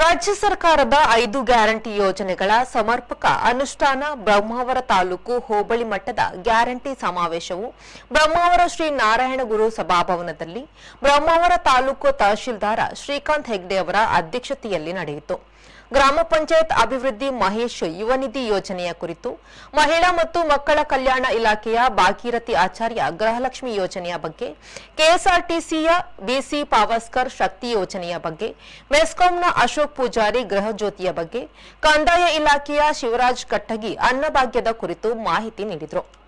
ರಾಜ್ಯ ಸರ್ಕಾರದ ಐದು ಗ್ಯಾರಂಟಿ ಯೋಜನೆಗಳ ಸಮರ್ಪಕ ಅನುಷ್ಠಾನ ಬ್ರಹ್ಮಾವರ ತಾಲೂಕು ಹೋಬಳಿ ಮಟ್ಟದ ಗ್ಯಾರಂಟಿ ಸಮಾವೇಶವು ಬ್ರಹ್ಮಾವರ ಶ್ರೀ ನಾರಾಯಣ ಗುರು ಸಭಾಭವನದಲ್ಲಿ ಬ್ರಹ್ಮಾವರ ತಾಲೂಕು ತಹಶೀಲ್ದಾರ ಶ್ರೀಕಾಂತ್ ಹೆಗ್ಡೆ ಅವರ ಅಧ್ಯಕ್ಷತೆಯಲ್ಲಿ ನಡೆಯಿತು. ಗ್ರಾಮ ಪಂಚಾಯತ್ ಅಭಿವೃದ್ಧಿ ಮಹೇಶ್ ಯುವ ನಿಧಿ ಯೋಜನೆಯ ಕುರಿತು ಮಹಿಳಾ ಮತ್ತು ಮಕ್ಕಳ ಕಲ್ಯಾಣ ಇಲಾಖೆಯ ಭಾಗೀರಥಿ ಆಚಾರ್ಯ ಗೃಹಲಕ್ಷ್ಮಿ ಯೋಜನೆಯ ಬಗ್ಗೆ, ಕೆಎಸ್ಆರ್ಟಿಸಿಯ ಬಿಸಿ ಪಾವಸ್ಕರ್ ಶಕ್ತಿ ಯೋಜನೆಯ ಬಗ್ಗೆ, ಮೆಸ್ಕಾಂನ ಅಶೋಕ್ ಪೂಜಾರಿ ಗೃಹ ಜ್ಯೋತಿಯ ಬಗ್ಗೆ, ಕಂದಾಯ ಇಲಾಖೆಯ ಶಿವರಾಜ್ ಕಟ್ಟಗಿ ಅನ್ನಭಾಗ್ಯದ ಕುರಿತು ಮಾಹಿತಿ ನೀಡಿದರು.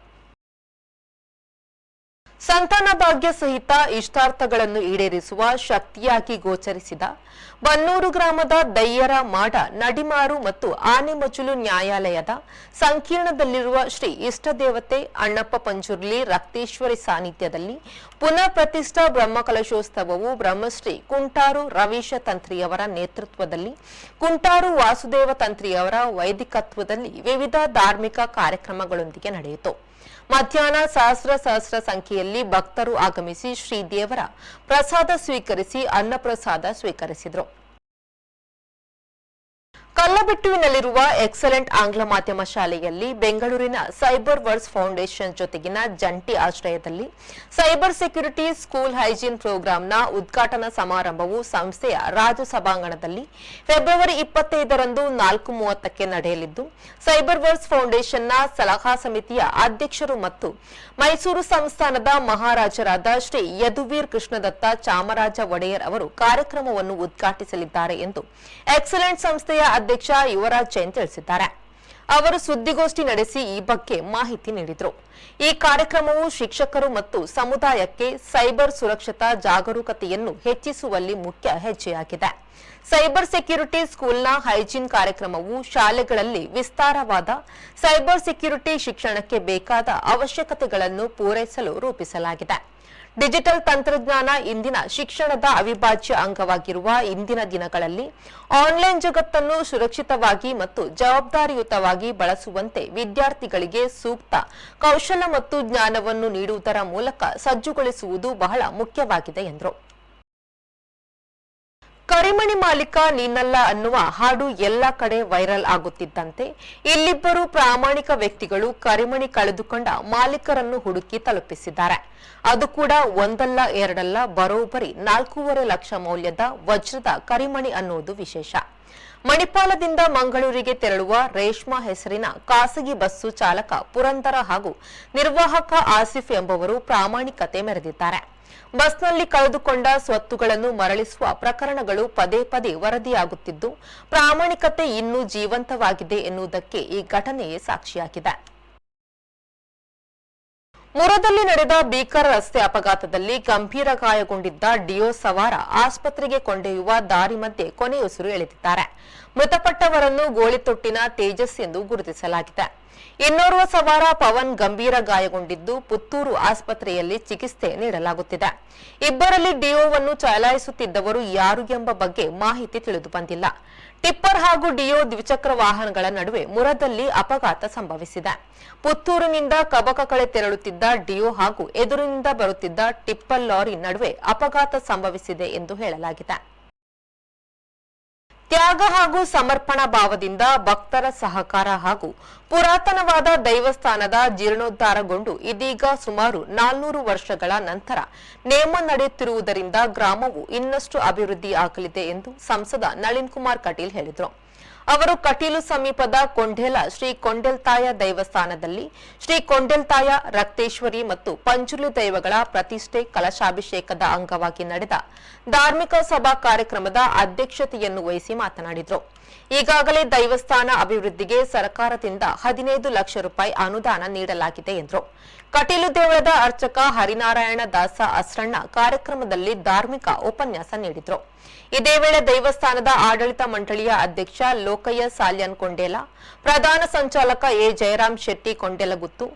ಸಂತಾನ ಭಾಗ್ಯ ಸಹಿತ ಇಷ್ಟಾರ್ಥಗಳನ್ನು ಈಡೇರಿಸುವ ಶಕ್ತಿಯಾಗಿ ಗೋಚರಿಸಿದ ಬನ್ನೂರು ಗ್ರಾಮದ ದಯ್ಯರ ಮಾಡ, ನಡಿಮಾರು ಮತ್ತು ಆನೆಮಚುಲು ನ್ಯಾಯಾಲಯದ ಸಂಕೀರ್ಣದಲ್ಲಿರುವ ಶ್ರೀ ಇಷ್ಟದೇವತೆ ಅಣ್ಣಪ್ಪ ಪಂಜುರ್ಲಿ ರಕ್ತೇಶ್ವರಿ ಸಾನ್ನಿಧ್ಯದಲ್ಲಿ ಪುನಃ ಪ್ರತಿಷ್ಠಾ ಬ್ರಹ್ಮಕಲಶೋತ್ಸವವು ಬ್ರಹ್ಮಶ್ರೀ ಕುಂಟಾರು ರವೀಶ ತಂತ್ರಿಯವರ ನೇತೃತ್ವದಲ್ಲಿ, ಕುಂಟಾರು ವಾಸುದೇವ ತಂತ್ರಿಯವರ ವೈದಿಕತ್ವದಲ್ಲಿ ವಿವಿಧ ಧಾರ್ಮಿಕ ಕಾರ್ಯಕ್ರಮಗಳೊಂದಿಗೆ ನಡೆಯಿತು. ಮಧ್ಯಾಹ್ನ ಸಹಸ್ರ ಸಹಸ್ರ ಸಂಖ್ಯೆಯಲ್ಲಿ ಭಕ್ತರು ಆಗಮಿಸಿ ಶ್ರೀದೇವರ ಪ್ರಸಾದ ಸ್ವೀಕರಿಸಿ ಅನ್ನಪ್ರಸಾದ ಸ್ವೀಕರಿಸಿದರು. ಕಲ್ಲಬೆಟ್ಟುವಿನಲ್ಲಿರುವ ಎಕ್ಸಲೆಂಟ್ ಆಂಗ್ಲ ಮಾಧ್ಯಮ ಶಾಲೆಯಲ್ಲಿ ಬೆಂಗಳೂರಿನ ಸೈಬರ್ ವರ್ಸ್ ಫೌಂಡೇಶನ್ ಜೊತೆಗಿನ ಜಂಟಿ ಆಶ್ರಯದಲ್ಲಿ ಸೈಬರ್ ಸೆಕ್ಯುರಿಟಿ ಸ್ಕೂಲ್ ಹೈಜೀನ್ ಪ್ರೋಗ್ರಾಂನ ಉದ್ಘಾಟನಾ ಸಮಾರಂಭವು ಸಂಸ್ಥೆಯ ರಾಜ ಸಭಾಂಗಣದಲ್ಲಿ ಫೆಬ್ರವರಿ ಇಪ್ಪತ್ತೈದರಂದು ನಾಲ್ಕು ಮೂವತ್ತಕ್ಕೆ ನಡೆಯಲಿದ್ದು, ಸೈಬರ್ ವರ್ಡ್ಸ್ ಫೌಂಡೇಶನ್ನ ಸಲಹಾ ಸಮಿತಿಯ ಅಧ್ಯಕ್ಷರು ಮತ್ತು ಮೈಸೂರು ಸಂಸ್ಥಾನದ ಮಹಾರಾಜರಾದ ಶ್ರೀ ಯದುವೀರ್ ಕೃಷ್ಣದತ್ತ ಚಾಮರಾಜ ಒಡೆಯರ್ ಅವರು ಕಾರ್ಯಕ್ರಮವನ್ನು ಉದ್ಘಾಟಿಸಲಿದ್ದಾರೆ ಎಂದು ಎಕ್ಸಲೆಂಟ್ ಸಂಸ್ಥೆಯ ಅಧ್ಯಕ್ಷ ಯುವರಾಜ್ ಜೈನ್ ತಿಳಿಸಿದ್ದಾರೆ. ಅವರು ಸುದ್ದಿಗೋಷ್ಠಿ ನಡೆಸಿ ಈ ಬಗ್ಗೆ ಮಾಹಿತಿ ನೀಡಿದರು. ಈ ಕಾರ್ಯಕ್ರಮವು ಶಿಕ್ಷಕರು ಮತ್ತು ಸಮುದಾಯಕ್ಕೆ ಸೈಬರ್ ಸುರಕ್ಷತಾ ಜಾಗರೂಕತೆಯನ್ನು ಹೆಚ್ಚಿಸುವಲ್ಲಿ ಮುಖ್ಯ ಹೆಜ್ಜೆಯಾಗಿದೆ. ಸೈಬರ್ ಸೆಕ್ಯುರಿಟಿ ಸ್ಕೂಲ್ನ ಹೈಜೀನ್ ಕಾರ್ಯಕ್ರಮವು ಶಾಲೆಗಳಲ್ಲಿ ವಿಸ್ತಾರವಾದ ಸೈಬರ್ ಸೆಕ್ಯುರಿಟಿ ಶಿಕ್ಷಣಕ್ಕೆ ಬೇಕಾದ ಅವಶ್ಯಕತೆಗಳನ್ನು ಪೂರೈಸಲು ರೂಪಿಸಲಾಗಿದೆ. ಡಿಜಿಟಲ್ ತಂತ್ರಜ್ಞಾನ ಇಂದಿನ ಶಿಕ್ಷಣದ ಅವಿಭಾಜ್ಯ ಅಂಗವಾಗಿರುವ ಇಂದಿನ ದಿನಗಳಲ್ಲಿ ಆನ್ಲೈನ್ ಜಗತ್ತನ್ನು ಸುರಕ್ಷಿತವಾಗಿ ಮತ್ತು ಜವಾಬ್ದಾರಿಯುತವಾಗಿ ಬಳಸುವಂತೆ ವಿದ್ಯಾರ್ಥಿಗಳಿಗೆ ಸೂಕ್ತ ಕೌಶಲ ಮತ್ತು ಜ್ಞಾನವನ್ನು ನೀಡುವುದರ ಮೂಲಕ ಸಜ್ಜುಗೊಳಿಸುವುದು ಬಹಳ ಮುಖ್ಯವಾಗಿದೆ ಎಂದರು. ಕರಿಮಣಿ ಮಾಲೀಕ ನೀನಲ್ಲ ಅನ್ನುವ ಹಾಡು ಎಲ್ಲ ಕಡೆ ವೈರಲ್ ಆಗುತ್ತಿದ್ದಂತೆ. ಇಲ್ಲಿಬ್ಬರು ಪ್ರಾಮಾಣಿಕ ವ್ಯಕ್ತಿಗಳು ಕರಿಮಣಿ ಕಳೆದುಕೊಂಡ ಮಾಲೀಕರನ್ನು ಹುಡುಕಿ ತಲುಪಿಸಿದ್ದಾರೆ. ಅದು ಕೂಡ ಒಂದಲ್ಲ, ಎರಡಲ್ಲ, ಬರೋಬ್ಬರಿ ನಾಲ್ಕೂವರೆ ಲಕ್ಷ ಮೌಲ್ಯದ ವಜ್ರದ ಕರಿಮಣಿ ಅನ್ನುವುದು ವಿಶೇಷ. ಮಣಿಪಾಲದಿಂದ ಮಂಗಳೂರಿಗೆ ತೆರಳುವ ರೇಷ್ಮಾ ಹೆಸರಿನ ಖಾಸಗಿ ಬಸ್ಸು ಚಾಲಕ ಪುರಂದರ ಹಾಗೂ ನಿರ್ವಾಹಕ ಆಸಿಫ್ ಎಂಬುವರು ಪ್ರಾಮಾಣಿಕತೆ ಮೆರೆದಿದ್ದಾರೆ. ಬಸ್ನಲ್ಲಿ ಕಳೆದುಕೊಂಡ ಸ್ವತ್ತುಗಳನ್ನು ಮರಳಿಸುವ ಪ್ರಕರಣಗಳು ಪದೇ ಪದೇ ವರದಿಯಾಗುತ್ತಿದ್ದು, ಪ್ರಾಮಾಣಿಕತೆ ಇನ್ನೂ ಜೀವಂತವಾಗಿದೆ ಎನ್ನುವುದಕ್ಕೆ ಈ ಘಟನೆಯೇ ಸಾಕ್ಷಿಯಾಗಿದೆ. ಮುರದಲ್ಲಿ ನಡೆದ ಭೀಕರ ರಸ್ತೆ ಅಪಘಾತದಲ್ಲಿ ಗಂಭೀರ ಗಾಯಗೊಂಡಿದ್ದ ಡಿಯೋ ಸವಾರ ಆಸ್ಪತ್ರೆಗೆ ಕೊಂಡೊಯ್ಯುವ ದಾರಿ ಮಧ್ಯೆ ಕೊನೆಯುಸಿರು ಎಳೆದಿದ್ದಾರೆ. ಮೃತಪಟ್ಟವರನ್ನು ಗೋಳಿತೊಟ್ಟಿನ ತೇಜಸ್ ಎಂದು ಗುರುತಿಸಲಾಗಿದೆ. ಇನ್ನೋರ್ವ ಸವಾರ ಪವನ್ ಗಂಭೀರ ಗಾಯಗೊಂಡಿದ್ದು ಪುತ್ತೂರು ಆಸ್ಪತ್ರೆಯಲ್ಲಿ ಚಿಕಿತ್ಸೆ ನೀಡಲಾಗುತ್ತಿದೆ. ಇಬ್ಬರಲ್ಲಿ ಡಿಒವನ್ನು ಚಲಾಯಿಸುತ್ತಿದ್ದವರು ಯಾರು ಎಂಬ ಬಗ್ಗೆ ಮಾಹಿತಿ ತಿಳಿದು ಬಂದಿಲ್ಲ. ಟಿಪ್ಪರ್ ಹಾಗೂ ಡಿಯೋ ದ್ವಿಚಕ್ರ ವಾಹನಗಳ ನಡುವೆ ಮುರದಲ್ಲಿ ಅಪಘಾತ ಸಂಭವಿಸಿದೆ. ಪುತ್ತೂರಿನಿಂದ ಕಬಕಕಳೆ ತೆರಳುತ್ತಿದ್ದ ಡಿಯೋ ಹಾಗೂ ಎದುರಿನಿಂದ ಬರುತ್ತಿದ್ದ ಟಿಪ್ಪರ್ ಲಾರಿ ನಡುವೆ ಅಪಘಾತ ಸಂಭವಿಸಿದೆ ಎಂದು ಹೇಳಲಾಗಿದೆ. ತ್ಯಾಗ ಹಾಗೂ ಸಮರ್ಪಣಾ ಭಾವದಿಂದ ಭಕ್ತರ ಸಹಕಾರ ಹಾಗೂ ಪುರಾತನವಾದ ದೈವಸ್ಥಾನದ ಜೀರ್ಣೋದ್ಧಾರಗೊಂಡು ಇದೀಗ ಸುಮಾರು ನಾಲ್ನೂರು ವರ್ಷಗಳ ನಂತರ ನೇಮ ನಡೆಯುತ್ತಿರುವುದರಿಂದ ಗ್ರಾಮವು ಇನ್ನಷ್ಟು ಅಭಿವೃದ್ಧಿ ಆಗಲಿದೆ ಎಂದು ಸಂಸದ ನಳಿನ್ ಕುಮಾರ್ ಕಟೀಲ್ ಹೇಳಿದರು. ಅವರು ಕಟೀಲು ಸಮೀಪದ ಕೊಂಡೆಲ, ಶ್ರೀ ಕೊಂಡೆಲ್ತಾಯ ದೇವಸ್ಥಾನದಲ್ಲಿ, ಶ್ರೀ ಕೊಂಡೆಲ್ತಾಯ ರಕ್ತೇಶ್ವರಿ ಮತ್ತು ಪಂಚುಲಿ ದೈವಗಳ ಪ್ರತಿಷ್ಠೆ ಕಲಶಾಭಿಷೇಕದ ಅಂಗವಾಗಿ ನಡೆದ ಧಾರ್ಮಿಕ ಸಭಾ ಕಾರ್ಯಕ್ರಮದ ಅಧ್ಯಕ್ಷತೆಯನ್ನು ವಹಿಸಿ ಮಾತನಾಡಿದರು. ಈಗಾಗಲೇ ದೈವಸ್ಥಾನ ಅಭಿವೃದ್ಧಿಗೆ ಸರ್ಕಾರದಿಂದ ಹದಿನೈದು ಲಕ್ಷ ರೂಪಾಯಿ ಅನುದಾನ ನೀಡಲಾಗಿದೆ ಎಂದರು. ಕಟೀಲು ದೇವಳದ ಅರ್ಚಕ ಹರಿನಾರಾಯಣ ದಾಸ ಅಸ್ರಣ್ಣ ಕಾರ್ಯಕ್ರಮದಲ್ಲಿ ಧಾರ್ಮಿಕ ಉಪನ್ಯಾಸ ನೀಡಿದರು. ಇದೇ ವೇಳೆ ದೈವಸ್ಥಾನದ ಆಡಳಿತ ಮಂಡಳಿಯ ಅಧ್ಯಕ್ಷ ಲೋಕಯ್ಯ ಸಾಲ್ಯನ್ ಕೊಂಡೇಲ, ಪ್ರಧಾನ ಸಂಚಾಲಕ ಎ ಜಯರಾಮ್ ಶೆಟ್ಟಿ ಕೊಂಡೆಲಗುತ್ತು,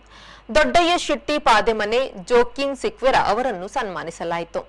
ದೊಡ್ಡಯ್ಯ ಶೆಟ್ಟಿ ಪಾದೆಮನೆ ಜೋಕಿಂಗ್ ಸಿಕ್ವೆರ ಅವರನ್ನು ಸನ್ಮಾನಿಸಲಾಯಿತು.